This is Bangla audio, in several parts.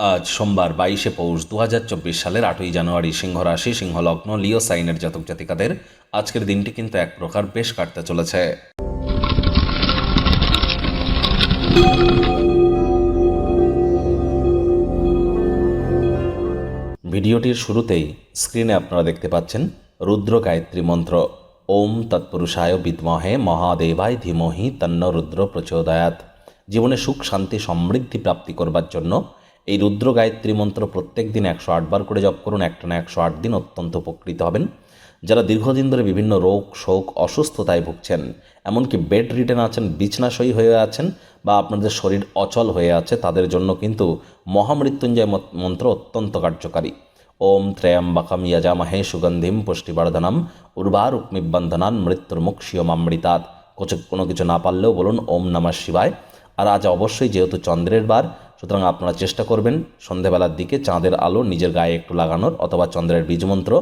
আজ সোমবার বাইশে পৌষ দু হাজার চব্বিশ সালের আটই জানুয়ারি সিংহ রাশি সিংহ লগ্ন লিও সাইনের জাতক জাতিকাদের আজকের দিনটি কিন্তু এক প্রকার বেশ কাটতে চলেছে। ভিডিওটির শুরুতেই স্ক্রিনে আপনারা দেখতে পাচ্ছেন রুদ্র গায়ত্রী মন্ত্র। ওম তৎপুরুষায় বিদ্মহে মহাদেবায় ধীমহি তন্ন রুদ্র প্রচোদয়াত জীবনে সুখ, শান্তি, সমৃদ্ধি প্রাপ্তি করবার জন্য এই রুদ্র গায়ত্রী মন্ত্র প্রত্যেক দিন একশো আটবার করে জপ করুন, একটা না একশো আট দিন অত্যন্ত উপকৃত হবেন। যারা দীর্ঘদিন ধরে বিভিন্ন রোগ, শোক, অসুস্থতায় ভুগছেন, এমনকি বেড রিটেন আছেন বিছনাশয়ী হয়ে আছেন বা আপনাদের শরীর অচল হয়ে আছে, তাদের জন্য কিন্তু মহামৃত্যুঞ্জয় মন্ত্র অত্যন্ত কার্যকারী। ওম ত্রয়ম্বকম যজামহে সুগন্ধিম পুষ্টিবর্ধনম উর্বারুক্মিবন্ধনান মৃত্যুর মুক্ষিয়মামৃতাৎ কোচ- কোনো কিছু না পারলেও বলুন, ওম নমঃ শিবায়। আর আজ অবশ্যই যেহেতু চন্দ্রের বার সুতরাং আপনারা চেষ্টা করবেন সন্ধেবেলার দিকে চাঁদের আলো নিজের গায়ে একটু লাগানোর অথবা চন্দ্রের বীজমন্ত্র,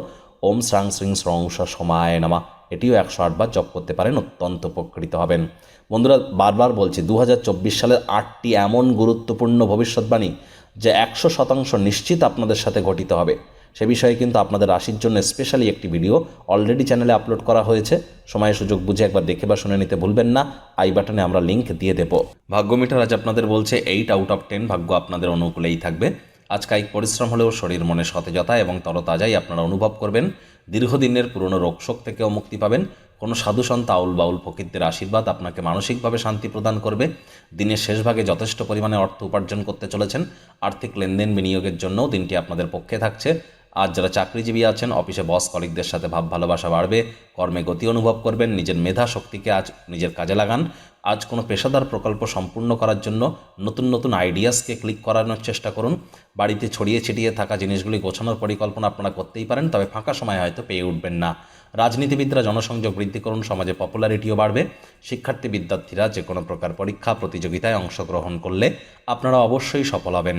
ওম শ্রাং শ্রিং শ্রং সমায় নামা। এটিও একশো আটবার জপ করতে পারেন, অত্যন্ত উপকৃত হবেন। বন্ধুরা, বারবার বলছি দু হাজার চব্বিশ সালের আটটি এমন গুরুত্বপূর্ণ ভবিষ্যৎবাণী যে একশো শতাংশ নিশ্চিত আপনাদের সাথে ঘটিত হবে। সে বিষয়ে কিন্তু আপনাদের রাশির জন্য স্পেশালি একটি ভিডিও অলরেডি চ্যানেলে আপলোড করা হয়েছে। সময় সুযোগ বুঝে একবার দেখে বা শুনে নিতে ভুলবেন না। আই বাটনে আমরা লিংক দিয়ে দেব। ভাগ্য মিটার আজ আপনাদের বলছে এইট আউট অফ টেন ভাগ্য আপনাদের অনুকূলেই থাকবে। আজ কায়িক পরিশ্রম হলেও শরীর মনে সতেজতা এবং তরতাজাই আপনারা অনুভব করবেন। দীর্ঘদিনের পুরনো রোগশোক থেকেও মুক্তি পাবেন। কোনো সাধু সাধুসন্ত আউল বাউল ফকিরদের আশীর্বাদ আপনাকে মানসিকভাবে শান্তি প্রদান করবে। দিনের শেষভাগে যথেষ্ট পরিমাণে অর্থ উপার্জন করতে চলেছেন। আর্থিক লেনদেন বিনিয়োগের জন্যও দিনটি আপনাদের পক্ষে থাকছে। আজ যারা চাকরিজীবী আছেন অফিসে বস কলিকদের সাথে ভাব ভালোবাসা বাড়বে, কর্মে গতি অনুভব করবেন, নিজের মেধা শক্তিকে আজ নিজের কাজে লাগান। আজ কোনো পেশাদার প্রকল্প সম্পূর্ণ করার জন্য নতুন নতুন আইডিয়াসকে ক্লিক করানোর চেষ্টা করুন। বাড়িতে ছড়িয়ে ছিটিয়ে থাকা জিনিসগুলি গোছানোর পরিকল্পনা আপনারা করতেই পারেন, তবে ফাঁকা সময় হয়তো পেয়ে উঠবেন না। রাজনীতিবিদরা জনসংযোগ বৃদ্ধি করুন, সমাজে পপুলারিটিও বাড়বে। শিক্ষার্থী, বিদ্যার্থীরা যে কোনো প্রকার পরীক্ষা, প্রতিযোগিতায় অংশগ্রহণ করলে আপনারা অবশ্যই সফল হবেন।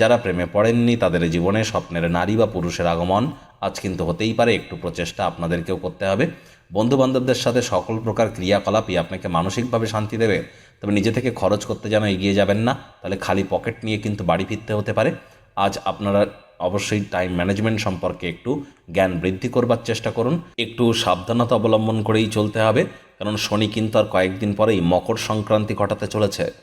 যারা প্রেমে পড়েননি, তাদের জীবনে স্বপ্নের নারী বা পুরুষের আগমন আজ কিন্তু হতেই পারে। একটু প্রচেষ্টা আপনাদেরকেও করতে হবে। বন্ধু বান্ধবদের সাথে সকল প্রকার ক্রিয়াকলাপই আপনাকে মানসিকভাবে শান্তি দেবে। তবে নিজে থেকে খরচ করতে যেন এগিয়ে যাবেন না, তাহলে খালি পকেট নিয়ে কিন্তু বাড়ি ফিরতে হতে পারে। আজ আপনারা অবশ্যই টাইম ম্যানেজমেন্ট সম্পর্কে একটু জ্ঞান বৃদ্ধি করবার চেষ্টা করুন। একটু সাবধানতা অবলম্বন করেই চলতে হবে, কারণ শনি কিন্তু আর কয়েকদিন পরেই মকর সংক্রান্তি ঘটাতে চলেছে।